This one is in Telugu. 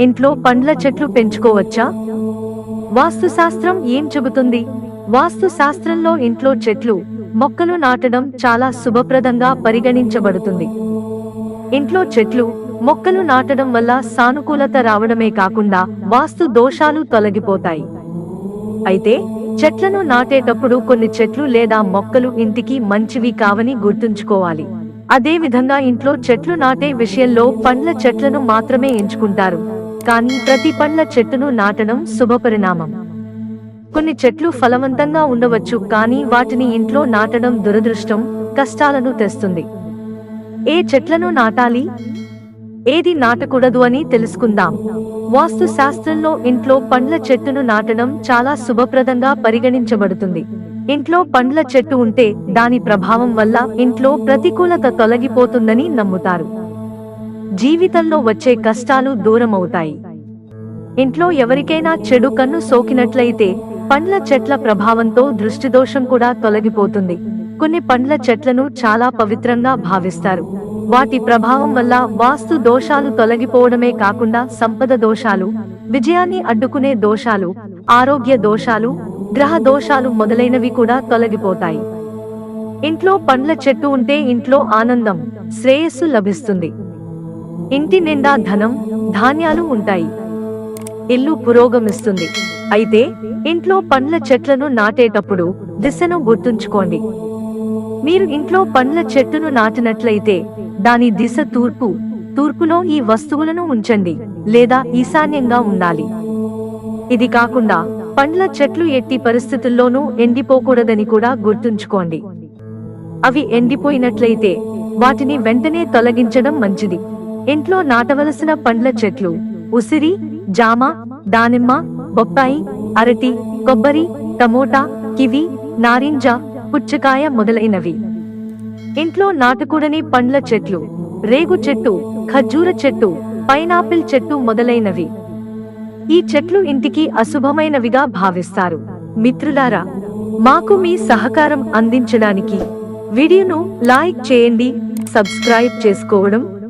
ఇంట్లో పండ్ల చెట్లు పెంచుకోవచ్చా? వాస్తు శాస్త్రం ఏం చెబుతుంది? వాస్తు శాస్త్రంలో ఇంట్లో చెట్లు మొక్కలు నాటడం చాలా శుభప్రదంగా పరిగణించబడుతుంది. ఇంట్లో చెట్లు మొక్కలు నాటడం వల్ల సానుకూలత రావడమే కాకుండా వాస్తు దోషాలు తొలగిపోతాయి. అయితే చెట్లను నాటేటప్పుడు కొన్ని చెట్లు లేదా మొక్కలు ఇంటికి మంచివి కావని గుర్తుంచుకోవాలి. అదేవిధంగా ఇంట్లో చెట్లు నాటే విషయంలో పండ్ల చెట్లను మాత్రమే ఎంచుకుంటారు. కానీ ప్రతి పండ్ల చెట్టును నాటడం శుభపరిణామం. కొన్ని చెట్లు ఫలవంతంగా ఉండవచ్చు కానీ వాటిని ఇంట్లో నాటడం దురదృష్టం కష్టాలను తెస్తుంది. ఏ చెట్లను నాటాలి? ఏది నాటకూడదు అని తెలుసుకుందాం. వాస్తు శాస్త్రంలో ఇంట్లో పండ్ల చెట్టును నాటడం చాలా శుభప్రదంగా పరిగణించబడుతుంది. ఇంట్లో పండ్ల చెట్టు ఉంటే దాని ప్రభావం వల్ల ఇంట్లో ప్రతికూలత తొలగిపోతుందని నమ్ముతారు. జీవితంలో వచ్చే కష్టాలు దూరమవుతాయి. ఇంట్లో ఎవరికైనా చెడు కన్ను సోకినట్లయితే పండ్ల చెట్ల ప్రభావంతో దృష్టిదోషం కూడా తొలగిపోతుంది. కొన్ని పండ్ల చెట్లను చాలా పవిత్రంగా భావిస్తారు. వాటి ప్రభావం వల్ల వాస్తు దోషాలు తొలగిపోవడమే కాకుండా సంపద దోషాలు విజయాన్ని అడ్డుకునే దోషాలు ఆరోగ్య దోషాలు గ్రహ దోషాలు మొదలైనవి కూడా తొలగిపోతాయి. ఇంట్లో పండ్ల చెట్టు ఉంటే ఇంట్లో ఆనందం శ్రేయస్సు లభిస్తుంది. ఇంటి నిండా ధనం ధాన్యాలు ఉంటాయి. ఇల్లు పురోగమిస్తుంది. అయితే ఇంట్లో పండ్ల చెట్లను నాటేటప్పుడు దిశను గుర్తుంచుకోండి. మీరు ఇంట్లో పండ్ల చెట్టును నాటినట్లయితే దాని దిశ తూర్పు తూర్పులో ఈ వస్తువులను ఉంచండి లేదా ఈశాన్యంగా ఉండాలి. ఇది కాకుండా పండ్ల చెట్లు ఎట్టి పరిస్థితుల్లోనూ ఎండిపోకూడదని కూడా గుర్తుంచుకోండి. అవి ఎండిపోయినట్లయితే వాటిని వెంటనే తొలగించడం మంచిది. ఇంట్లో నాటవలసిన పండ్ల చెట్లు ఉసిరి జామ దానిమ్మ బొప్పాయి అరటి కొబ్బరి టమోటా కివి నారింజ పుచ్చకాయ మొదలైనవి. ఇంట్లో నాటకూడని పండ్ల చెట్లు రేగు చెట్టు ఖర్జూర చెట్టు పైనాపిల్ చెట్టు మొదలైనవి. ఈ చెట్లు ఇంటికి అశుభమైనవిగా భావిస్తారు. మిత్రులారా మాకు మీ సహకారం అందించడానికి వీడియోను లైక్ చేయండి సబ్స్క్రైబ్ చేసుకోవడం